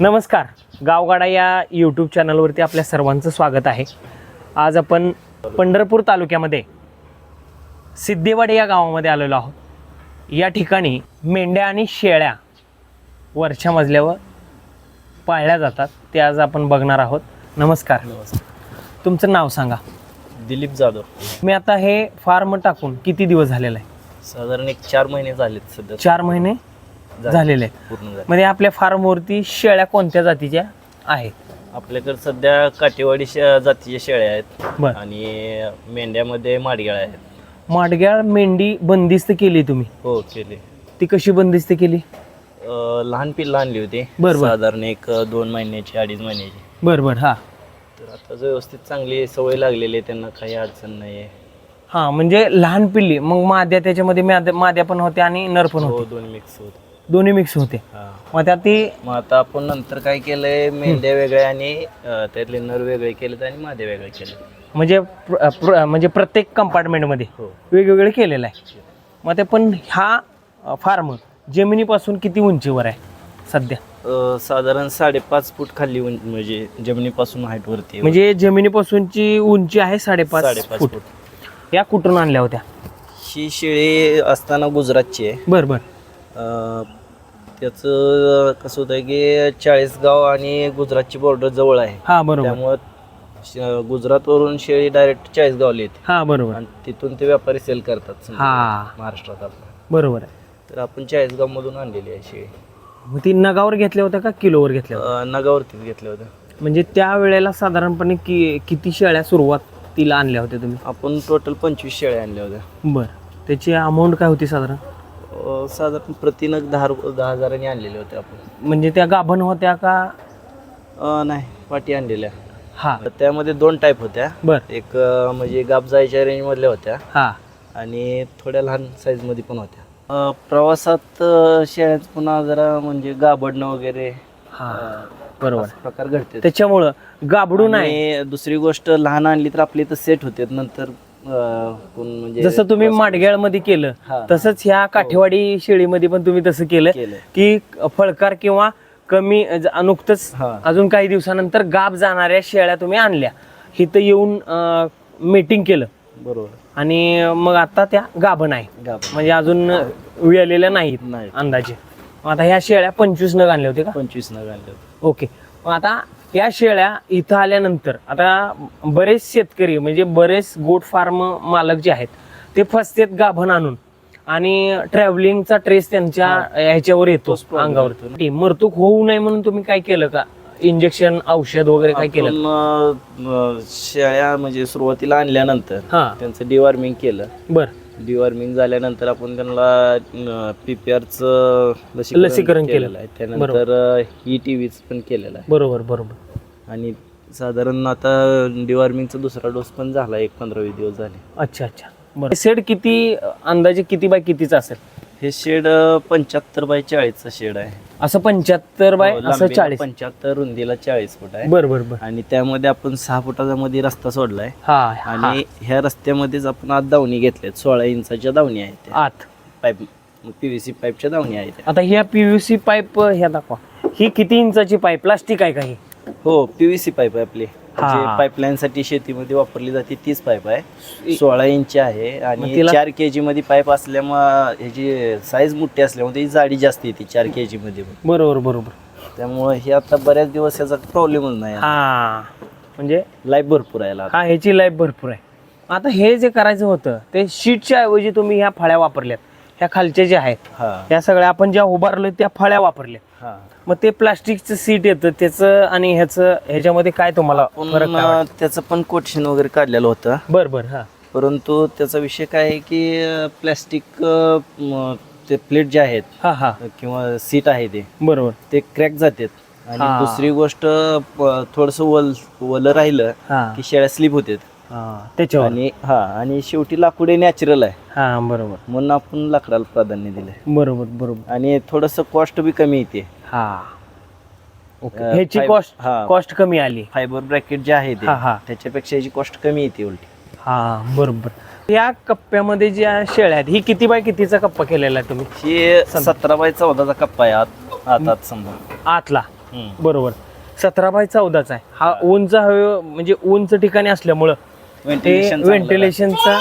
नमस्कार. गावगाडा या यूट्यूब चॅनलवरती आपल्या सर्वांचं स्वागत आहे. आज आपण पंढरपूर तालुक्यामध्ये सिद्धेवाडी या गावामध्ये आलेलो आहोत. या ठिकाणी मेंढ्या आणि शेळ्या वरच्या मजल्यावर पाळल्या जातात. ते आज आपण बघणार आहोत. नमस्कार. तुमचं नाव सांगा. दिलीप जाधव. मी आता हे फार्म टाकून किती दिवस झालेला आहे? साधारण एक चार महिने झालेत सध्या. चार महिने? झालेले. आहेत पूर्ण झाले मध्ये आपल्या फार्मवरती शेळ्या कोणत्या जातीच्या आहेत? आपल्याकडे सध्या काटेवाडी शे- जातीच्या शेळ्या आहेत बर. आणि मेंढ्यामध्ये माडग्याळ आहेत. माडग्याळ मेंढी बंदिस्त केली तुम्ही? हो केले. ती कशी बंदिस्त केली? अं, लहान पिल्लं आणली होती. बर, बर. साधारण एक अं, दोन महिन्याची अडीच महिन्याची. बर बर हा. तर आता जो व्यवस्थित चांगली सवय लागलेली आहे त्यांना काही अडचण नाही आहे हा म्हणजे लहान पिल्ली मग माद्या त्याच्यामध्ये माद्या माद्या पण होत्या आणि नर पण हो होते. दोन मिक्स होत. दोन्ही मिक्स होते. मग त्यात ती मग आता आपण नंतर काय केलंय? मेंढ्या वेगळ्या आणि अं, त्यातले नर वेगळे केलेत आणि मादे वेगळे केले म्हणजे प्र- प्र- म्हणजे प्रत्येक कंपार्टमेंटमध्ये हो. वेगवेगळे केलेलं आहे. मग ते पण हा फार्म जमिनीपासून किती उंचीवर आहे सध्या? अ, साधारण साडेपाच फूट खाली उं- म्हणजे जमिनीपासून हाईट वरती आहे. म्हणजे जमिनीपासूनची उंची आहे साडेपाच साडेपाच फूट. फूट. या कुठून आणल्या होत्या? ही शेळी असताना गुजरातची आहे. बर बर. अ, त्याचं कसं होतं की चाळीसगाव आणि गुजरातची बॉर्डर जवळ आहे. हा बरोबर. त्यामुळं श- गुजरातवरून शेळी डायरेक्ट चाळीसगावला येते. हा बरोबर. आणि तिथून ते व्यापारी सेल करतात समजा. हा. महाराष्ट्रात आपल्या बरोबर आहे. तर आपण चाळीसगाव मधून आणलेली आहे शेळी. मग ती नगावर घेतल्या होत्या का किलोवर घेतल्या होत्या? अ, नगावरतीच घेतलं होतं म्हणजे त्या वेळेला साधारणपणे कि किती शेळ्या सुरुवातीला आणल्या होत्या तुम्ही? आपण टोटल पंचवीस शेळ्या आणल्या होत्या. बर. त्याची अमाऊंट काय होती साधारण? अ, साधारण प्रतिनग दहा रु- दहा हजारांनी आणलेले होते आपण. म्हणजे त्या गाभण होत्या का? अ, नाही पाटी आणलेल्या. हा. त्यामध्ये दोन टाईप होत्या. बर. एक अ, म्हणजे गाब जायच्या रेंजमधल्या होत्या. हा. आणि थोड्या लहान साईजमध्ये पण होत्या. अ, प्रवासात अ, शेळ्यात पुन्हा जरा म्हणजे गाबडणं वगैरे हा. अ, बरोबर. असे प्रकार घडते त्याच्यामुळं गाबडू नाही. दुसरी गोष्ट लहान आणली तर आपली तर सेट होते. नंतर कोण म्हणजे जसं तुम्ही माडगेळमध्ये केलं हा. तसंच ह्या काठेवाडी शेळीमध्ये पण तुम्ही तसं केलं केलं. की फळकार किंवा कमी ज- नुकतंच हा. अजून काही दिवसानंतर गाब जाणाऱ्या शेळ्या तुम्ही आणल्या. इथं येऊन मीटिंग केलं. बरोबर. आणि मग आता त्या गाभण आहे गाब म्हणजे अजून वेळलेल्या नाहीत नाही अंदाजे. मग आता ह्या शेळ्या पंचवीस नग आणल्या होत्या का? पंचवीस नग आणले होते. ओके. मग आता या शेळ्या इथं आल्यानंतर आता बरेच शेतकरी म्हणजे बरेच गोट फार्म मालक जे आहेत ते फसतेत गाभण आणून. आणि ट्रॅव्हलिंगचा ट्रेस त्यांच्या ह्याच्यावर येतो अंगावर मरतूक होऊ नये म्हणून तुम्ही काय केलं का? इंजेक्शन औषध वगैरे काय केलं? शेळ्या म्हणजे सुरुवातीला आणल्यानंतर हा. त्यांचं डिवॉर्मिंग केलं. बर. डिवॉर्मिंग झाल्यानंतर आपण त्यांना पीपीआरचं लसीकरण केलं. केलेलं आहे. त्यानंतर ई टी व्हीच पण केलेलं बरोबर बरोबर. आहे आणि साधारण आता डिवॉर्मिंगचा दुसरा डोस पण झाला एक पंधरा वीस दिवस झाले. अच्छा अच्छा. बरं. शेड किती अंदाजे किती बाय कितीच असेल? हे शेड पंच्याहत्तर बाय चाळीसचं शेड आहे. असं पंच्याहत्तर बाय हो, असं चाळीस. पंच्याहत्तर रुंदीला चाळीस फूट आहे. बर बर बर. आणि त्यामध्ये आपण सहा फुटाचा मध्ये रस्ता सोडलाय. हा हा. आणि ह्या रस्त्यामध्येच आपण आज दावणी घेतल्यात. सोळा इंचाच्या दावणी आहेत. आत. पाईप पीव्हीसी पाईपच्या दावणी आहेत. आता ह्या पीव्हीसी पाईप ह्या दाखवा. ही किती इंचाची पाईप? प्लास्टिक आहे का ही? हो पीव्हीसी पाईप आहे आपली. हा. जे पाईपलाईन साठी शेतीमध्ये वापरली जाते तीच पाईप आहे. सोळा इंच आहे आणि तिला- चार के जी मध्ये पाईप असल्यामुळे ह्याची साईज मोठी असल्यामुळे त्याची जाडी जास्त येते चार के जी मध्ये. पण. बरोबर बरोबर. त्यामुळे हे आता बऱ्याच दिवस याचा प्रॉब्लेमच नाही. हा. म्हणजे? लाईफ भरपूर आहे याला. हा ह्याची लाईफ भरपूर आहे. आता हे जे करायचं होतं ते शीटच्या ऐवजी तुम्ही ह्या फळ्या वापरल्यात. ह्या खालच्या ज्या आहेत हा. ह्या सगळ्या आपण ज्या उभारलोय त्या फळ्या वापरल्या हा. मग ते प्लास्टिकचं सीट येतं त्याचं आणि ह्याचं ह्याच्यामध्ये काय तुम्हाला फरक काय पण? त्याचं पण कोटेशन वगैरे काढलेलं होतं. बर बर हा. परंतु त्याचा विषय काय आहे की प्लॅस्टिक ते प्लेट जे आहेत हा हा. किंवा सीट आहे ते बरोबर. ते क्रॅक जातात. आणि हा. दुसरी गोष्ट थोडस वल वल राहिलं हा. की शेळ्या स्लिप होतात. हा त्याच्यावर. आणि हा आणि शेवटी लाकूड हे नॅचरल आहे. हा बरोबर. म्हणून आपण लाकडाला प्राधान्य दिलंय. बरोबर बरोबर. आणि थोडस कॉस्ट बी कमी येते. हा. ओके. अं, ह्याची फाय- कॉस्ट हा. कॉस्ट कमी आली. फायबर ब्रॅकेट जे आहे ते हा, हा. त्याच्यापेक्षा याची कॉस्ट कमी येते उलटी. हा बरोबर. या कप्प्यामध्ये ज्या शेळ्या आहेत ही किती बाय कितीचा कप्पा केलेला आहे तुम्ही? हे सतरा बाय चौदाचा कप्पा आहे आत आत आत समजा. आतला. हम्म. बरोबर. सतरा बाय चौदाचा आहे. हा उंच हवे म्हणजे उंच ठिकाणी असल्यामुळं ते Ventilation चांगलं व्हेंटिलेशनचा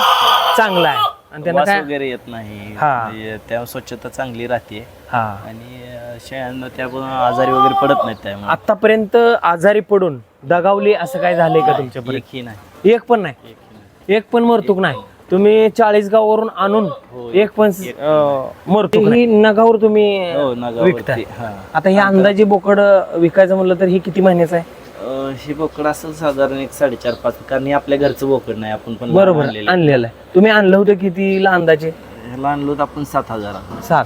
चांगला आहे. आणि त्यांना वास काय वगैरे येत नाही. हा. म्हणजे त्या स्वच्छता चांगली राहते. हा. आणि अं, शेळ्यांना त्या पण आजारी वगैरे पडत नाहीत त्यामुळे. आतापर्यंत आजारी पडून दगावली असं काय झालंय का तुमच्यापर्यंत? एकही नाही. एक पण नाही? एकही नाही. एक पण मरतूक नाही? तुम्ही चाळीस गावावरून आणून हो, एक पण अं, मरतूक ही नगावर तुम्ही हो नगावरती हा. आता हे अंदाजे बोकड विकायचं म्हणलं तर हे किती महिन्याचं आहे? अं, हे बोकड असेल साधारण एक साडेचार पाच कारण हे आपल्या घरचं बोकड नाही आपण पण बरोबर आणलेलं. आणलेलं आहे. तुम्ही आणलं होतं कितीला अंदाजे ह्याला आणलो होतं आपण सात हजार सात.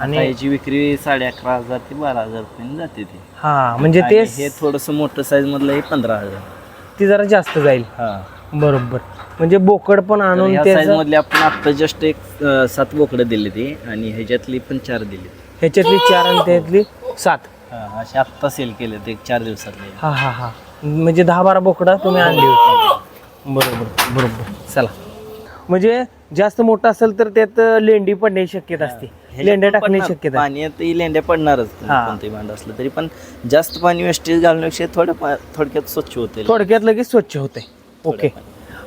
आणि याची विक्री साडे अकरा हजार ते बारा हजार पर्यंत जाते ती. हा म्हणजे आणि ते हे थोडस मोठं साईज मधलं हे पंधरा हजार. ती जरा जास्त जाईल. हा. बरोबर. म्हणजे बोकड पण आणून ह्या साईज मधले आपण आता जस्ट एक अं, सात बोकडं दिली ती आणि ह्याच्यातली पण चार दिली ह्याच्यातली चार आणि त्यातली सात. हा असे आत्ता सेल केले ते एक चार दिवसातले. हा हा हा. म्हणजे दहा बारा बोकडा तुम्ही आणली होती. बरोबर बरोबर. चला. म्हणजे जास्त मोठं असेल तर त्यात लेंडी पडण्याची शक्यता असते. लेंड्या टाकण्याची शक्यता. पाण्यात ही लेंड्या पडणारच. कोणतेही भांड असलं तरी. पण जास्त पाणी वेस्टेज घालण्यापेक्षा थोडं थोडक्यात स्वच्छ होते थोडक्यात लगेच स्वच्छ होते. ओके.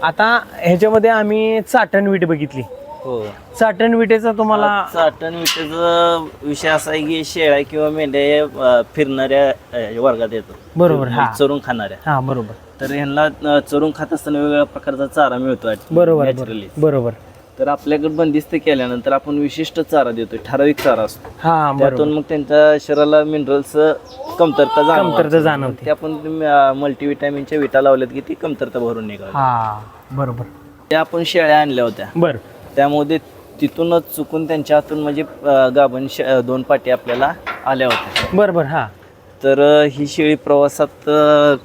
आता ह्याच्यामध्ये आम्ही चाटण वीट बघितली. हो. चाटण विटेचा तुम्हाला चाटण विटेचा विषय असा आहे की शेळ्या किंवा मेंढ्या फिरणाऱ्या वर्गात येतात. बरोबर. चरून खाणाऱ्या. हा बरोबर. तर ह्यांना चरून खात असताना वेगवेगळ्या प्रकारचा चारा मिळतो. बरोबर बरोबर. तर आपल्याकडे बंदिस्त केल्यानंतर आपण विशिष्ट चारा देतोय ठराविक चारा असतो. हा बरोबर. त्यातून मग त्यांच्या शरीराला मिनरल्स कमतरता जाणवते. कमतरता जाणवते. ते आपण मल्टीव्हिटॅमिनच्या विटा लावल्यात की ती कमतरता भरून निघाली. हा बरोबर. त्या आपण शेळ्या आणल्या होत्या. बर. त्यामध्ये तिथूनच चुकून त्यांच्या हातून म्हणजे अं, गाभण शे- अं, दोन पाटी आपल्याला आल्या होत्या. बर बर हा. तर अं, ही शेळी प्रवासात अं,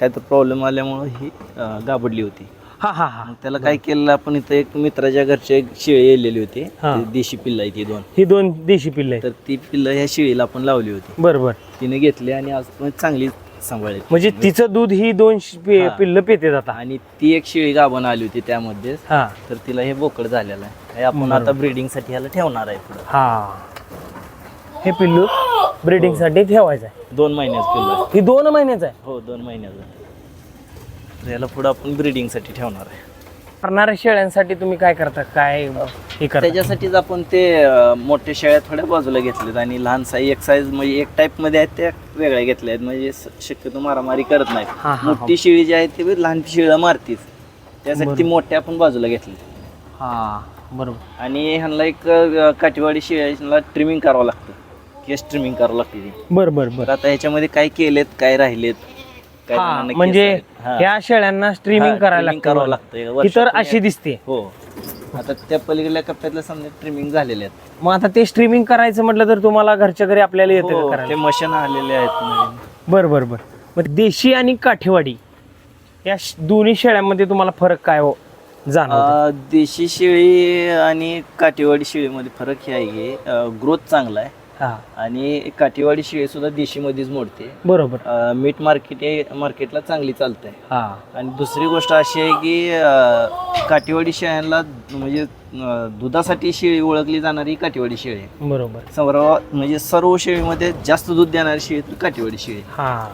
काय तर प्रॉब्लेम आल्यामुळं ही अं, गाबडली होती. हा हा हा. मग त्याला काय केलं आपण इथं एक मित्राच्या घरची एक शेळी येलेली होती. हा. ती देशी पिल्ला आहे ती दोन. ही दोन देशी पिल्ल आहेत. तर ती पिल्लं ह्या शेळीला आपण लावली होती. बर बर. तिने घेतली आणि आज पण चांगली सांभाळली. म्हणजे तिचं दूध ही दोन श- पि- हा. पिल्ल पिते जाता आणि ती एक शेळी गाभण आली होती त्यामध्ये हा. तर तिला हे बोकड झालेलं आहे. हे आपण आता ब्रीडिंगसाठी ह्याला ठेवणार आहे पुढे. हा. हे पिल्लू ब्रीडिंगसाठी ठेवायचं आहे. दोन महिन्याचं पिल्लं. आहे. ही दोन महिन्याचं आहे? हो दोन महिन्याचं. तर ह्याला पुढे आपण ब्रीडिंगसाठी ठेवणार आहे. करणाऱ्या शेळ्यांसाठी तुम्ही काय करता? काय हे करता? त्याच्यासाठीच आपण ते अं, मोठ्या शेळ्या थोड्या बाजूला घेतल्यात आणि लहान साईज एक साईज म्हणजे एक टाईपमध्ये आहेत त्या वेगळ्या घेतल्या आहेत म्हणजे स- शक्यतो मारामारी करत हा, नाहीत हा. मोठी शेळी जी आहे ती लहान शेळीला मारतीच. त्यासाठी ती मोठ्या आपण बाजूला घेतली हा बरोबर. आणि ह्यांना एक अं, काठीवाडी शेळ्यांना ट्रिमिंग करावं लागतं. केस ट्रिमिंग करावं लागते. ती बर बर बर. तर आता ह्याच्यामध्ये काय केलेत काय राहिलेत? हा जणांना केस म्हणजे आहेत. हा. ह्या शेळ्यांना स्ट्रीमिंग हा, करायला trimming करावं लागतं लागतं. ही तर वर्षातून अशी दिसते हो आता त्या पलीकडल्या कप्प्यातल्या समजा ट्रिमिंग झालेले आहेत मग आता ते स्ट्रीमिंग करायचं म्हटलं तर तुम्हाला घरच्या घरी आपल्याला येतं हो, ते करायला मशीन आलेले आहेत नवीन. बर बर बर मग देशी आणि काठेवाडी या श- दोन्ही शेळ्यांमध्ये तुम्हाला फरक काय हो जाणवतो अं, देशी शेळी आणि काठीवाडी शेळीमध्ये फरक हे आहे की ग्रोथ चांगला आहे हा. आणि काठीवाडी शेळी सुद्धा देशीमध्येच मोडते. बरोबर. अं, मीठ मार्केट मार्केटला चांगली चालते हा. आणि दुसरी गोष्ट अशी आहे की अं, काठीवाडी शेळ्यांना म्हणजे अं, दुधासाठी शेळी ओळखली जाणारी काठीवाडी शेळी आहे. बरोबर. सर्व म्हणजे सर्व शेळीमध्ये जास्त दूध देणारी शेळी तर काठीवाडी शेळी आहे. हा.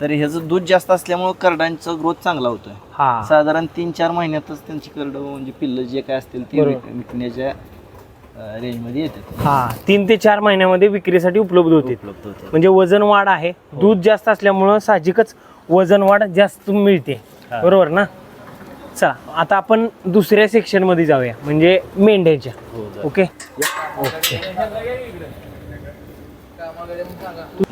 तर ह्याचं दूध जास्त असल्यामुळे करडांचा ग्रोथ चांगला होतोय. हा. साधारण तीन चार महिन्यातच त्यांची करड म्हणजे पिल्लं जे काय असतील ते बरोबर. विक- विकण्याच्या रेंजमध्ये येतात. हा तीन ते चार महिन्यामध्ये विक्रीसाठी उपलब्ध होते उपलब्ध होते म्हणजे वजन वाढ आहे. दूध जास्त असल्यामुळं साहजिकच वजन वाढ जास्त मिळते. हा. बरोबर ना? चला आता आपण दुसऱ्या सेक्शनमध्ये जाऊया. म्हणजे मेंढ्याच्या. हो, जा. ओके? ओके.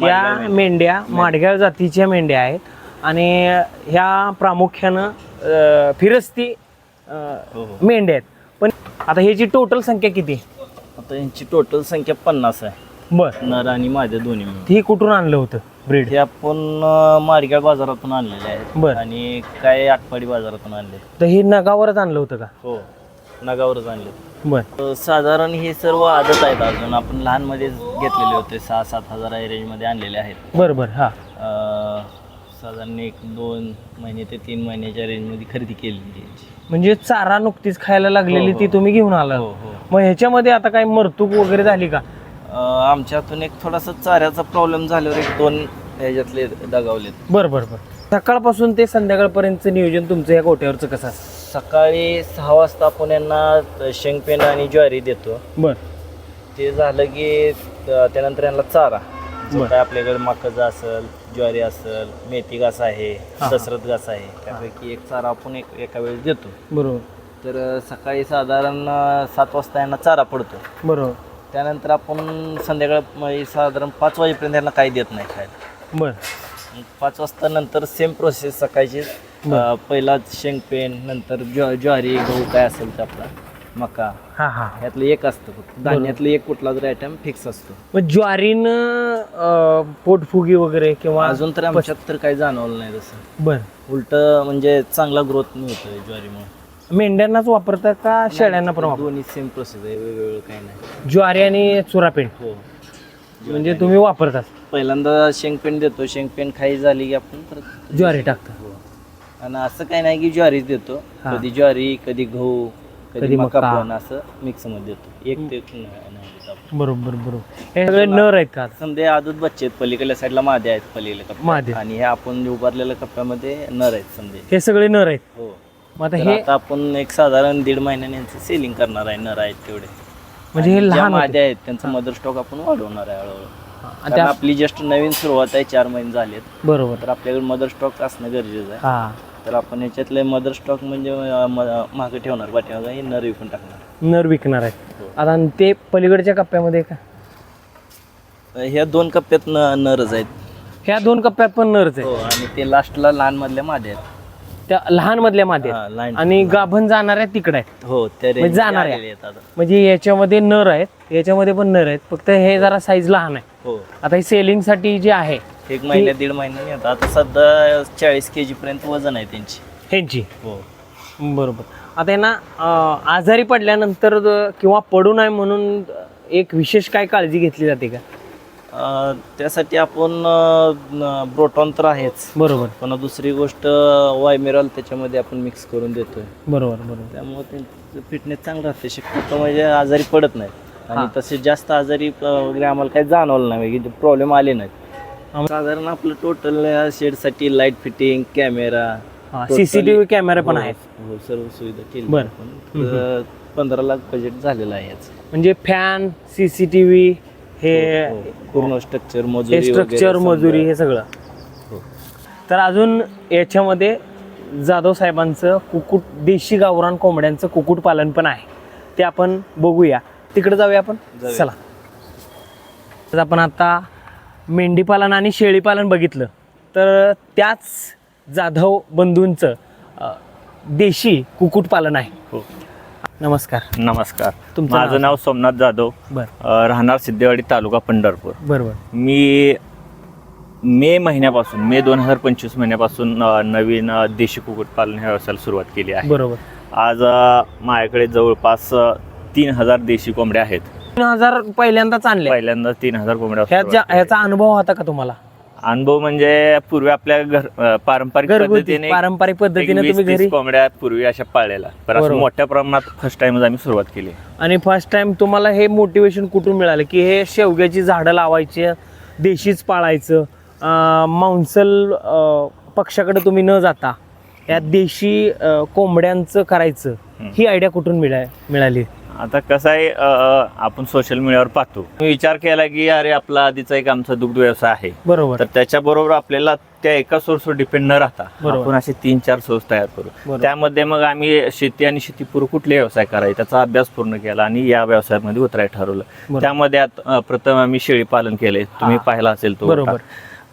या मेंढ्या. माडग्याळ जातीच्या मेंढ्या आहेत. आणि ह्या प्रामुख्यानं अं, फिरस्ती अं, हो, हो. मेंढ्या आहेत. पण आता ह्याची टोटल संख्या किती? आहे? आता यांची टोटल संख्या पन्नास आहे. बर. नर आणि माझ्या दोन्ही मिळून. ही कुठून आणलं होतं ब्रीड हे आपण अं, बाजारातून आणलेले आहेत. बर. आणि काय आटपाडी बाजारातून आणले. तर ही नगावरच आणलं होतं का? हो नगावरच आणले. बर. अं, साधारण हे सर्व आदत आहेत अजून. आपण लहानमध्ये घेतलेले होते. सहा सात हजार रेंजमध्ये आणलेले आहेत. बर बर हा. अं, साधारण एक दोन महिने ते तीन महिन्याच्या रेंजमध्ये खरेदी केलेली यांची. म्हणजे चारा नुकतीच खायला लागलेली हो, ती हो. तुम्ही घेऊन आला. हो हो. मग ह्याच्यामध्ये आता काही मरतूक वगैरे झाली का? अं, आमच्यातून एक थोडासा चाऱ्याचा प्रॉब्लेम झाल्यावर एक दोन ह्याच्यातले दगावलेत. बरं बरं बरं. सकाळपासून ते संध्याकाळपर्यंतचं नियोजन तुमचं या गोट्यावरचं कसं असतं? सकाळी सहा वाजता आपण यांना शेंगपेंड आणि ज्वारी देतो. बरं. ते झालं की त- त्यानंतर यांना चारा. जो बरं. काय आपल्याकडे मकाचा असेल ज्वारी असेल मेथी घास आहे हा. दसरथ घास आहे त्यापैकी एक चारा आपण एक एका वेळेस देतो. बरोबर. तर सकाळी साधारण सात वाजता यांना चारा पडतो. बरोबर. त्यानंतर आपण संध्याकाळ साधारण पाच वाजेपर्यंत यांना काही देत नाही खायला. बरं. पाच वाजता नंतर सेम प्रोसेस सकाळची. पहिला शेंगपेंड नंतर ज्वा ज्वारी गहू काय असेल ते आपला मका. हां हां. यातलं एक असतं फक्त. धान्यातलं एक कुठला जरी आयटम फिक्स असतो. मग ज्वारीनं पोटफुगी वगैरे किंवा अजून तर आमच्यात तर काही जाणवलं नाही तसं. बरं. उलट म्हणजे चांगला ग्रोथ मिळतोय ज्वारीमुळे. मेंढ्यांनाच वापरतात का शेळ्यांना पण वापर दोन्ही सेम प्रोसेस आहे वेगवेगळं काही नाही. ज्वारी आणि चुरापेंड. हो. म्हणजे तुम्ही वापरतात पहिल्यांदा शेंगपेंड देतो शेंगपेंड खाई झाली की आपण परत ज्वारी टाकता. हो. आणि असं काही नाही की ज्वारीच देतो. हा. कधी ज्वारी कधी गहू कधी कधी मका. मका. पण असं मिक्समध्ये देतो. एक ते एक नाही नाही देत आपण. बरोबर बरोबर. हे सगळे नर आहेत का समजा आदूत बच्चे आहेत पलीकडल्या साईडला मादे आहेत पलीकडल्या मादे. कप्प्यात आणि हे आपण उभारलेल्या कप्प्यामध्ये नर आहेत समजे. हे सगळे नर आहेत. हो. मग आता तर हे आता आपण एक साधारण दीड महिन्याने यांचं सेलिंग करणार आहे नर आहेत तेवढे. म्हणजे हे आणि ज्या लहान होते. माद्या आहेत त्यांचं मदर स्टॉक आपण वाढवणार आहे हळूहळू. आणि कारण त्या आपली जस्ट नवीन सुरुवात आहे चार महिने झालेत. बरोबर. तर आपल्याकडे मदर स्टॉक असणं गरजेचं आहे. हा. तर आपण याच्यातले मदर स्टॉक म्हणजे मागे ठेवणार पाठीमागं हे नर विकून टाकणार. नर विकणार आहेत हो. आता आणि ते पलीकडच्या कप्प्यामध्ये का? ह्या दोन कप्प्यात न नरच आहेत. ह्या दोन कप्प्यात पण नरच हो आहे आणि ते लास्टला लहान मधल्या मादे आहेत. त्या लहान मधल्या मादे आहेत. हा, लहान आणि गाभण जाणाऱ्या तिकडे आहेत. हो त्या म्हणजे range मध्ये जाणाऱ्या. आलेले आहेत आता. म्हणजे याच्यामध्ये नर आहेत. याच्यामध्ये पण नर आहेत. फक्त हे जरा साईज लहान आहे. हो. आता हे सेलिंगसाठी जे आहे एक महिन्या दीड आता. सध्या चाळीस के जी पर्यंत वजन आहे त्यांची. ह्यांची. हो. बरोबर. आता यांना अं, आजारी पडल्यानंतर किंवा पडू नये म्हणून एक विशेष काय काळजी घेतली जाते का? त्यासाठी आपण ब्रोटॉन तर आहेच. बरोबर. पण दुसरी गोष्ट वायमिरॉल त्याच्यामध्ये आपण मिक्स करून देतोय. बरोबर बरोबर. त्यामुळे त्यांचं फिटनेस चांगलं राहते शक्यतो म्हणजे आजारी पडत नाही आणि हा. तसे जास्त आजारी वगैरे आम्हाला काही जाणवलं नाही. की प्रॉब्लेम आले नाहीत. साधारण आपलं टोटल शेडसाठी लाइट फिटिंग कॅमेरा सीसीटीव्ही कॅमेरे पण आहेत. हो सर्व सुविधा केली बरं. पंधरा लाख बजेट झालेलं आहे म्हणजे फॅन सीसीटीव्ही हे हो, पूर्ण स्ट्रक्चर हे मजुरी स्ट्रक्चर मजुरी. हे सगळं. हो. तर अजून याच्यामध्ये जाधव साहेबांचं कुकुट देशी गावरान कोंबड्यांचं कुक्कुट पालन पण आहे. ते आपण बघूया. तिकडे जाऊया आपण. चला. तर आपण आता मेंढीपालन आणि शेळीपालन बघितलं. तर त्याच जाधव बंधूंचं देशी कुक्कुटपालन आहे. हो. नमस्कार. नमस्कार. तुमचं नाव माझं नाव? सोमनाथ जाधव. बर. अ, राहणार सिद्धेवाडी तालुका पंढरपूर. बरोबर. मी मे महिन्यापासून मे दोन हजार पंचवीस महिन्यापासून अ, नवीन अ, देशी कुक्कुटपालन ह्या व्यवसायाला सुरुवात केली आहे. बरोबर. आज अ, माझ्याकडे जवळपास अ, तीन हजार देशी कोंबड्या आहेत. तीन हजार पहिल्यांदाच आणले पहिल्यांदा तीन हजार कोंबड्या. ह्याचा अनुभव होता का तुम्हाला? अनुभव म्हणजे पूर्वी आपल्या घर पारंपरिक घरगुती पद्धतीने पारंपरिक पद्धतीने तुम्ही घरी कोंबड्या पूर्वी अशा पाळलेल्या पण असं बरोबर. मोठ्या प्रमाणात फर्स्ट टाइमच आम्ही सुरुवात केली आणि फर्स्ट टाइम तुम्हाला हे मोटिवेशन कुठून मिळालं की हे शेवग्याची झाडं लावायची देशीच पाळायचं अं, मांसल अं, पक्षाकडे तुम्ही न जाता या देशी अं, कोंबड्यांचं करायचं हम्म. ही आयडिया कुठून मिळा मिळाली आता कसं आहे आपण सोशल मीडियावर पाहतो मी विचार केला की अरे आपला आधीचा एक आमचा दुग्ध व्यवसाय आहे बरोबर तर त्याच्याबरोबर आपल्याला त्या एका सोर्सवर डिपेंड न राहता बरोबर. आपण असे तीन चार सोर्स तयार करू. त्यामध्ये मग आम्ही शेती आणि शेतीपूर्व कुठले व्यवसाय करायचे त्याचा अभ्यास पूर्ण केला आणि या व्यवसायामध्ये उतरायला ठरवलं. त्यामध्ये प्रथम आम्ही शेळी पालन केले तुम्ही. पाहिला असेल तो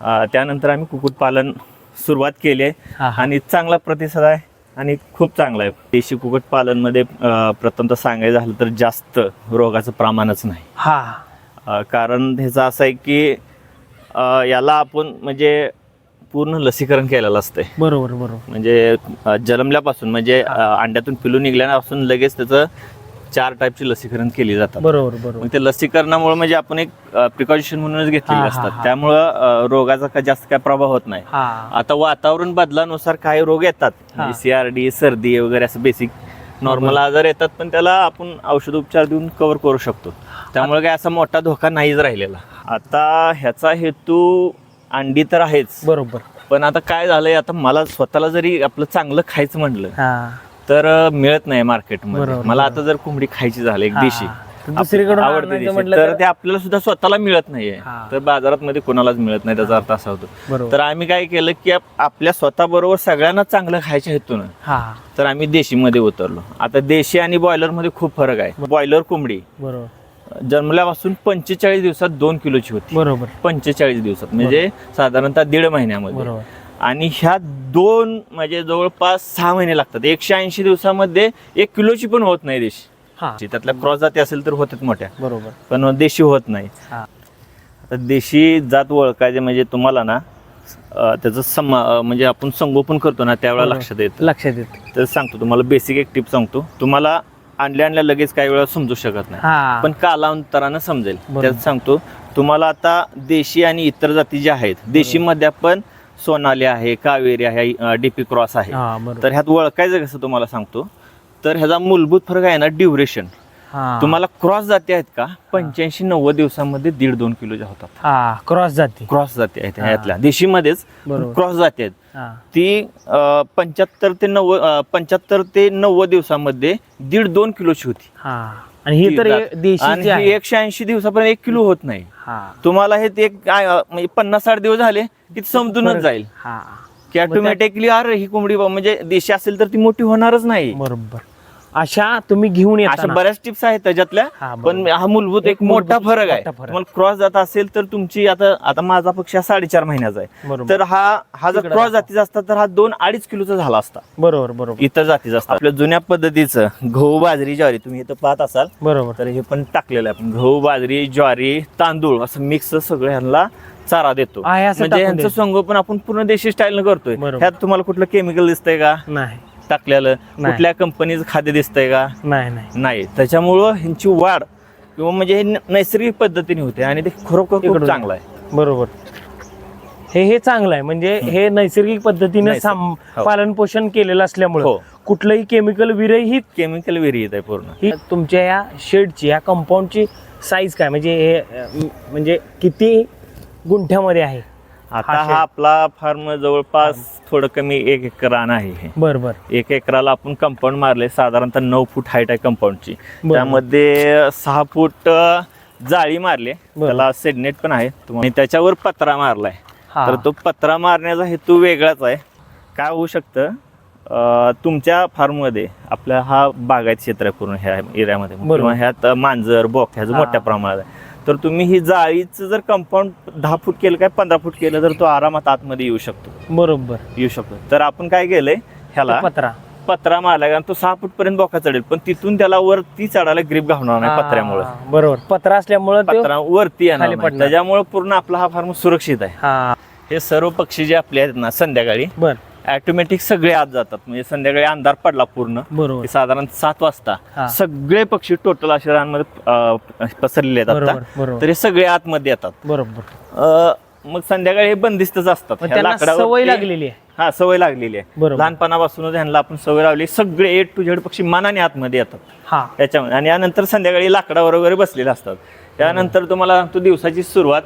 त्यानंतर आम्ही कुक्कुटपालन सुरुवात केली. आणि चांगला प्रतिसाद आहे आणि खूप चांगला आहे. देशी कुक्कुटपालनमध्ये अ, प्रथम तर सांगायचं झालं तर जास्त रोगाचं प्रमाणच नाही. हा. कारण ह्याचं असं आहे की याला आपण म्हणजे पूर्ण लसीकरण केलेलं असतंय. बरोबर बरोबर. म्हणजे जन्मल्यापासून म्हणजे अंड्यातून पिलू निघल्यापासून लगेच त्याचं चार टाईपची लसीकरण केली जातात. बरोबर बरोबर. मग ते लसीकरणामुळे म्हणजे आपण एक प्रिकॉशन म्हणूनच घेतलेली हा, असतात. हा. त्यामुळं अ, रोगाचा का जास्त काय प्रभाव होत नाही. हा. आता वातावरण बदलानुसार काही रोग येतात. सीआरडी सर्दी वगैरे असं बेसिक नॉर्मल आजार येतात पण त्याला आपण औषध उपचार देऊन कव्हर करू शकतो. त्यामुळे काय असा मोठा धोका नाहीच राहिलेला. आता ह्याचा हेतू अंडी तर आहेच. बरोबर. पण आता काय झालंय आता मला स्वतःला जरी आपलं चांगलं खायचं म्हणलं हा. तर मिळत नाही मार्केटमध्ये. बरोबर, मला आता जर कोंबडी खायची झाली एक हा. देशी तर दुसरीकडून आवडते आणायचं देशी, म्हटलं तर तर- ते आपल्याला सुद्धा स्वतःला मिळत नाहीये. हा. तर बाजारात मध्ये कोणालाच मिळत नाही त्याचा अर्थ असा होतो. बरोबर. तर आम्ही काय केलं की आप- आपल्या स्वतः बरोबर सगळ्यांना चांगलं खायच्या हेतून हा. तर आम्ही देशीमध्ये उतरलो. आता देशी आणि बॉयलरमध्ये खूप फरक आहे. बॉयलर कोंबडी बरोबर. जन्मल्यापासून पंचेचाळीस दिवसात दोन किलोची होती. बरोबर. पंचेचाळीस दिवसात म्हणजे साधारणतः दीड महिन्यामध्ये. बरोबर. आणि ह्या दोन म्हणजे जवळपास सहा महिने लागतात. एकशे ऐंशी दिवसामध्ये एक किलोची पण होत नाही देशी. हा. त्यातल्या क्रॉस जाती असेल तर होतात मोठ्या. बरोबर. पण देशी होत नाही. हा. आता देशी जात ओळखायचे म्हणजे तुम्हाला ना अं, त्याचं सम अं, म्हणजे आपण संगोपन करतो ना त्यावेळेला. लक्षात येतं. लक्षात येत. तर सांगतो तुम्हाला बेसिक एक टिप सांगतो. तुम्हाला आणल्या आणल्या लगेच काही वेळा समजू शकत नाही. हा. पण कालांतरानं समजेल. बरोबर. त्यात सांगतो तुम्हाला आता देशी आणि इतर जाती ज्या आहेत देशीमध्ये आपण सोनाली आहे कावेरी आहे डीपी क्रॉस आहे. हा बरोबर. तर ह्यात ओळखायचं कसं तुम्हाला सांगतो? तर ह्याचा मूलभूत फरक आहे ना ड्युरेशन हा. तुम्हाला क्रॉस जाती आहेत का? पंच्याऐंशी नव्वद दिवसामध्ये दीड दोन किलोच्या होतात. हा क्रॉस जाती. क्रॉस जाती आहेत. ह्यातल्या. देशीमध्येच बरोबर. क्रॉस जाती आहेत. हा. ती पंच्याहत्तर ते नव्वद पंच्याहत्तर ते नव्वद दिवसामध्ये दीड दोन किलोची होती. हा. आणि ही तर आणि आहे. एकशे ऐंशी दिवसापर्यंत एक किलो होत नाही. हा. तुम्हाला हे ते एक म्हणजे पन्नास साठ दिवस झाले की ते समजूनच जाईल. हा. की ऑटोमॅटिकली अरे ही कोंबडी बा- म्हणजे देशी असेल तर ती मोठी होणारच नाही. बरोबर. अशा तुम्ही घेऊन अशा येता बऱ्याच टिप्स आहेत त्याच्यातल्या. हा, बरोबर. पण हा मूलभूत एक एक मोठा फरक आहे. मोठा फरक. तुम्हाला क्रॉस जात असेल तर तुमची आता आता माझा पक्ष हा साडेचार महिन्याचा आहे. बरोबर. तर हा हा जर तिकडं क्रॉस. जातीचा असता तर हा दोन अडीच किलोचा झाला असता. बरोबर बरोबर. इतर जातीचा असता. आपल्या जुन्या पद्धतीचं गहू बाजरी ज्वारी तुम्ही इथं पाहत असाल. बरोबर. तर हे पण टाकलेलं आहे आपण. गहू बाजरी ज्वारी तांदूळ असं मिक्स सगळं ह्यांना चारा देतो. आहे असं म्हणजे टाकून यांचं द्यायचं. संगोपन आपण पूर्ण देशी स्टाईलनं करतोय. बरोबर. ह्यात तुम्हाला कुठलं केमिकल दिसतंय का? नाही. टाकलेलं. नाही. कुठल्या कंपनीचं खाद्य दिसतंय का? नाही नाही. नाही. त्याच्यामुळं ह्यांची वाढ किंवा म्हणजे हे न- नैसर्गिक पद्धतीने होते आणि ते खरोखर खूप इकडून. चांगलं आहे. बरोबर. हे हे चांगलं आहे. म्हणजे हे नैसर्गिक पद्धतीने नैसर्गिक. हो. पालन पोषण केलेलं असल्यामुळे हो. कुठलंही केमिकल विरहित केमिकल विरहित आहे पूर्ण. ही तुमच्या या शेडची या कंपाऊंडची साईज काय? म्हणजे हे अं, म्हणजे किती गुंठ्यामध्ये आहे? आता हा. आपला फार्म जवळपास थोडं कमी एक एकर रान आहे बर बर. एक एकराला आपण कंपाऊंड मारले साधारणतः नऊ फूट हाईट आहे कंपाऊंडची. त्यामध्ये सहा फूट जाळी मारले. त्याला सेडनेट पण आहे. आणि त्याच्यावर पत्रा मारलाय. तर तो पत्रा मारण्याचा हेतू वेगळाच आहे. काय होऊ शकतं? तुमच्या फार्ममध्ये आपला हा बागायत क्षेत्र आहे पूर्ण ह्या एरियामध्ये. ह्यात मांजर बोक ह्याचं हा. मोठ्या प्रमाणात आहे. तर तुम्ही ही जाळीचं जर कंपाऊंड दहा फूट केलं काय पंधरा फूट केलं तर तो आरामात आतमध्ये येऊ शकतो. बरोबर. येऊ शकतो. तर आपण काय केलंय ह्याला पत्रा. पत्रा मारला कारण तो सहा फूट पर्यंत बोका चढेल पण तिथून त्याला वरती चढायला ग्रीप घालणार नाही पत्र्यामुळे. बरोबर. पत्रा असल्यामुळे पत्रा वरती येणार नाही. त्याच्यामुळे पूर्ण आपला हा फार्म सुरक्षित आहे. हा. हे सर्व पक्षी जे आपले आहेत ना संध्याकाळी बर. ऑटोमॅटिक सगळे आत जातात. म्हणजे संध्याकाळी अंधार पडला पूर्ण. बरोबर. साधारण सात वाजता. सगळे पक्षी टोटल अशा रानमध्ये पसरलेले बरोबर तर हे सगळे आतमध्ये येतात. बरोबर. मग संध्याकाळी हे बंदिस्तच असतात. सवय ते- लागलेली आहे. हा सवय लागलेली आहे. लहानपणापासूनच ह्यांना आपण सवय लावली. सगळे ए टू झेड पक्षी मनाने आतमध्ये येतात. हा. त्याच्यामध्ये आणि यानंतर संध्याकाळी लाकडावर वगैरे बसलेले असतात. त्यानंतर तुम्हाला सांगतो दिवसाची सुरुवात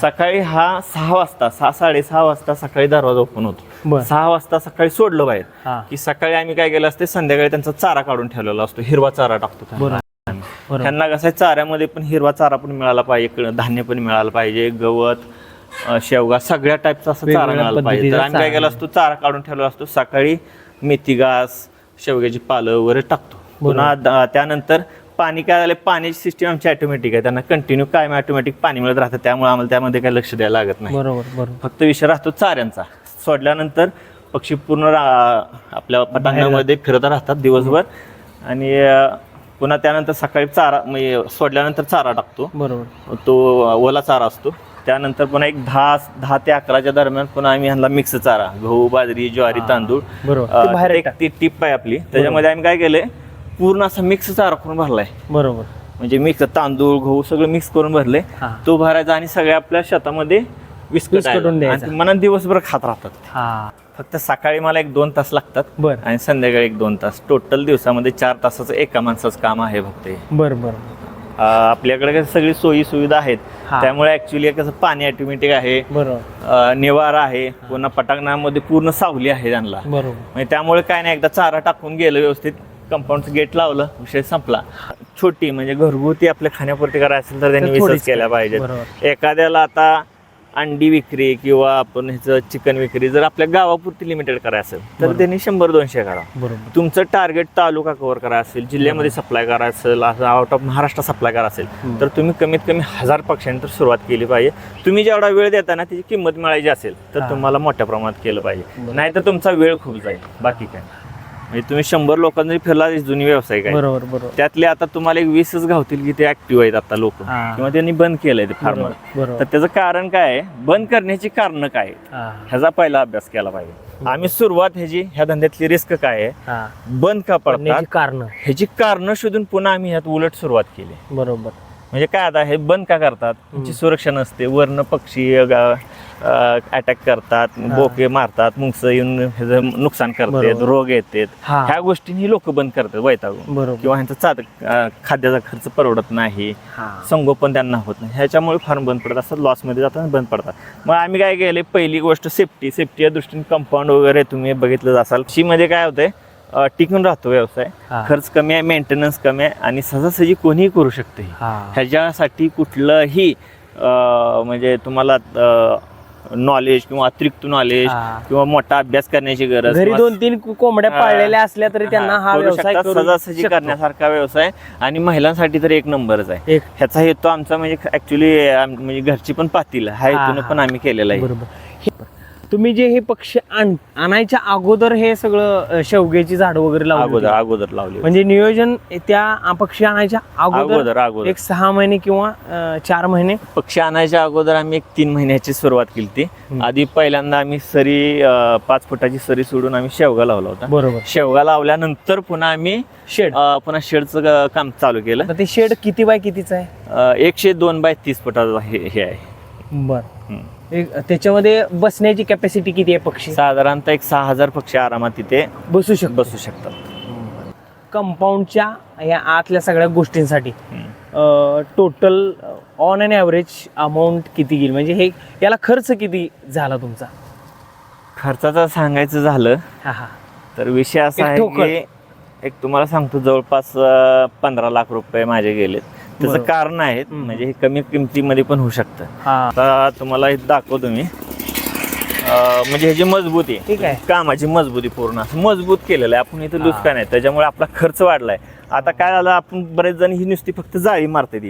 सकाळी हा सहा वाजता सहा साडेसहा वाजता सकाळी दरवाजा ओपन होतो. सहा वाजता सकाळी सोडलं बाहेर. की सकाळी आम्ही काय केलं असते संध्याकाळी त्यांचा चारा काढून ठेवलेला असतो हिरवा चारा टाकतो त्यांना. कसं आहे चाऱ्यामध्ये पण हिरवा चारा पण मिळाला पाहिजे धान्य पण मिळालं पाहिजे गवत शेवगा सगळ्या टाईपचा असं चारा मिळाला पाहिजे. तर आम्ही काय केलं असतो चारा काढून ठेवला असतो सकाळी मेथी घास शेवग्याची पालं वगैरे टाकतो. पुन्हा त्यानंतर पाणी काय झालं पाण्याची सिस्टीम आमची ऑटोमॅटिक आहे. त्यांना कंटिन्यू कायम ऑटोमॅटिक पाणी मिळत राहतं. त्यामुळे आम्हाला त्यामध्ये काही लक्ष द्यायला लागत नाही. बरोबर बरोबर. फक्त विषय राहतो चाऱ्यांचा. सोडल्यानंतर पक्षी पूर्ण रा- आपल्या पटांगणामध्ये फिरत राहतात दिवसभर. आणि अं, पुन्हा त्यानंतर सकाळी चारा म्हणजे सोडल्यानंतर चारा टाकतो. बरोबर. तो ओला चारा असतो. त्यानंतर पुन्हा एक दहा दहा ते अकराच्या दरम्यान पुन्हा आम्ही ह्यांना मिक्स चारा गहू बाजरी ज्वारी तांदूळ बरोबर. अं, ते बाहेर एक. ती टिप आहे आपली. त्याच्यामध्ये आम्ही काय केलंय पूर्ण असा मिक्स चारा करून भरलाय. बरोबर. म्हणजे मिक्स तांदूळ गहू सगळं मिक्स करून भरले. हा. तो भरायचा आणि सगळ्या आपल्या शेतामध्ये विस्कटायला. विस्कटून द्यायचा. आणि ते मनात दिवसभर खात राहतात हा. फक्त सकाळी मला एक दोन तास लागतात बर. आणि संध्याकाळी एक दोन तास. टोटल दिवसामध्ये चार तासाचं एका माणसाचं काम आहे फक्त हे. बर बर. अं, आपल्याकडे कसं सगळी सोयी सुविधा आहेत. हा. त्यामुळे ऍक्च्युली कसं पाणी ऑटोमॅटिक आहे. बरोबर. अं, निवारा आहे. पुन्हा पटांगणामध्ये पूर्ण सावली आहे त्यांना. बरोबर. म्हणजे त्यामुळे काय नाही एकदा चारा टाकून गेलं व्यवस्थित. कंपाऊंडचं गेट लावलं विषय संपला छोटी म्हणजे घरगुती आपल्या खाण्यापुरती करायचं असेल तर त्यांनी तर विसर्ज केल्या बरोबर. एखाद्याला आता अंडी विक्री किंवा आपण ह्याचं चिकन विक्री जर आपल्या गावापुरती लिमिटेड करायचं असेल तर. त्यांनी शंभर दोनशे बरोबर तुमचं टार्गेट तालुका कव्हर करा असेल जिल्ह्यामध्ये सप्लाय करा असेल असं आउट ऑफ महाराष्ट्र सप्लाय करा असेल. तर तुम्ही कमीत कमी हजार पक्षांतर सुरुवात केली पाहिजे तुम्ही जेवढा वेळ देता ना त्याची किंमत मिळायची असेल तर. तुम्हाला मोठ्या प्रमाणात केलं पाहिजे. नाहीतर तुमचा वेळ खूप जाईल बाकी काय म्हणजे तुम्ही शंभर लोकांनी फिरला जुनी व्यावसायिक आहे बरोबर बरोबर. त्यातले आता तुम्हाला एक वीसच गावतील की ते ऍक्टिव्ह आहेत आता लोक. किंवा त्यांनी बंद केलंय ते फार्मर तर त्याचं कारण काय आहे? बंद करण्याची कारण काय ह्याचा पहिला अभ्यास केला पाहिजे. आम्ही सुरुवात ह्याची ह्या धंद्यातली रिस्क काय आहे? बंद का पडतात? कारण. ह्याची कारण शोधून पुन्हा आम्ही ह्यात उलट सुरुवात केली. बरोबर. म्हणजे काय आता हे बंद का करतात? सुरक्षा नसते वर्ण पक्षी अटॅक करतात बोके मारतात मुंगस येऊन नुकसान करतात. रोग येतात. हा. ह्या गोष्टी लोक बंद करतात वैतागून. किंवा ह्यांचा चाद खाद्याचा खर्च परवडत नाही. हा. संगोपन त्यांना होत नाही. ह्याच्यामुळे फार्म बंद पडत असतात लॉसमध्ये जातात बंद पडतात. मग आम्ही काय केले पहिली गोष्ट सेफ्टी सेफ्टी या दृष्टीने कंपाऊंड वगैरे तुम्ही बघितलं असाल. मध्ये काय होतंय टिकून राहतो व्यवसाय. हा. खर्च कमी आहे मेंटेनन्स कमी आहे आणि सहजासहजी कोणीही करू शकते हा. ह्याच्यासाठी कुठलंही म्हणजे तुम्हाला नॉलेज किंवा अतिरिक्त नॉलेज हा. किंवा मोठा अभ्यास करण्याची गरज घरी किंवा- दोन तीन कु- कोंबड्या हा. पाळलेल्या असल्या तरी त्यांना हा करू व्यवसाय शकतात. करू सहजासहजी शकतो. करण्यासारखा व्यवसाय आणि महिलांसाठी तर एक नंबरच आहे एक ह्याचा हेतू आमचा म्हणजे ऍक्च्युली म्हणजे घरची पण पातील हा हेतून हा. पण आम्ही केलेला आहे बरोबर तुम्ही जे हे पक्ष आण- आणायच्या अगोदर हे सगळं शेवग्याची झाड वगैरे लावली अगोदर होती. अगोदर लावली होती. म्हणजे नियोजन त्या पक्षी आणायच्या अगोदर अगोदर अगोदर. एक सहा महिने किंवा अ, चार महिने? पक्षी आणायच्या अगोदर आम्ही एक तीन महिन्याची सुरुवात केली ती हम्म. आधी पहिल्यांदा आम्ही सरी अं, पाच फुटाची सरी सोडून आम्ही शेवगा लावला होता. बरोबर. शेवगा लावल्यानंतर पुन्हा आम्ही शेड. अं, पुन्हा शेडचं काम चालू केलं. आता ते शेड किती बाय कितीच आहे? अं, एकशे दोन बाय तीस फुटाचं हे हे आहे. बर. हम्म. एक त्याच्यामध्ये बसण्याची कॅपॅसिटी किती आहे पक्षी? साधारणतः एक सहा हजार पक्षी आरामात तिथे बसू शकतो बसू शकतात. कंपाऊंडच्या या आतल्या सगळ्या गोष्टींसाठी. Total on and average amount किती गेली म्हणजे हे याला खर्च किती झाला तुमचा? खर्चाचं सांगायचं झालं हा हा. तर विषय असा एक आहे ठोकळ. की एक तुम्हाला सांगतो जवळपास पंधरा लाख रुपये माझे गेलेत. त्याचं. कारण आहे. म्हणजे हे कमी किमतीमध्ये पण होऊ शकतं. हा. आता तुम्हाला हे दाखवतो मी. म्हणजे ह्याची मजबूती ठीक आहे. कामाची मजबूती पूर्ण. असं मजबूत केलेलं आहे. आपण इथं. लुचका नाही त्याच्यामुळे आपला खर्च वाढलाय. आता काय झालं आपण बरेच जण ही नुसती फक्त जाळी मारते ती.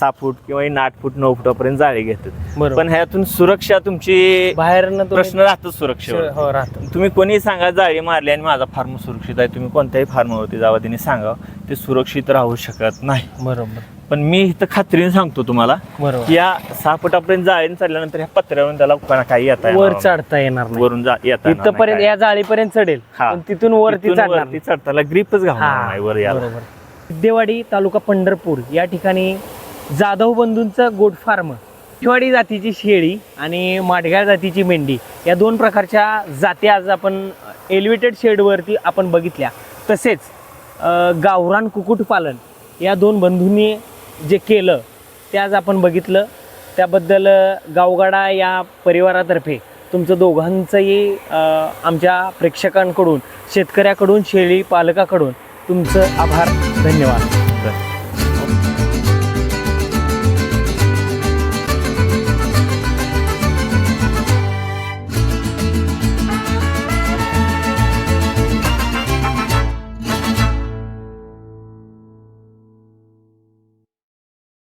सहा फूट किंवा आठ फूट नऊ फुटापर्यंत जाळी घेतात. पण ह्यातून सुरक्षा तुमची बाहेरनं तुम्ही- प्रश्न राहतो सुरक्षेवर. हो तुम्ही कोणी सांगा जाळी मारली आणि माझा फार्म सुरक्षित आहे. तुम्ही कोणत्याही फार्मवरती जावा त्यांनी सांगा ते सुरक्षित राहू शकत नाही. बरोबर. पण मी इथं खात्रीने सांगतो तुम्हाला बरोबर. या सहा फुटापर्यंत जाळीने चढल्यानंतर ह्या पत्र्यावरून त्याला कोणा काही येता येणार वर नाही. चढता येणार नाही. वरून जा येता येणार इथपर्यंत या जाळीपर्यंत चढेल हा. पण तिथून वरती तिथून चढणार वरती चढताना ग्रीपच घालणार हा, नाही वर याला. बरोबर. सिद्धेवाडी तालुका पंढरपूर या ठिकाणी जाधव बंधूंचं गोट फार्म शिवाडी जातीची शेळी आणि माडगाळ जातीची मेंढी या दोन प्रकारच्या जाती आज आपण एलिव्हेटेड शेडवरती आपण बघितल्या. तसेच अं, गावरान कुक्कुटपालन या दोन बंधूंनी जे केलं ते आज आपण बघितलं. त्याबद्दल गावगाडा या परिवारातर्फे तुमचं दोघांचंही आमच्या प्रेक्षकांकडून शेतकऱ्याकडून शेळी पालकाकडून तुमचं आभार धन्यवाद.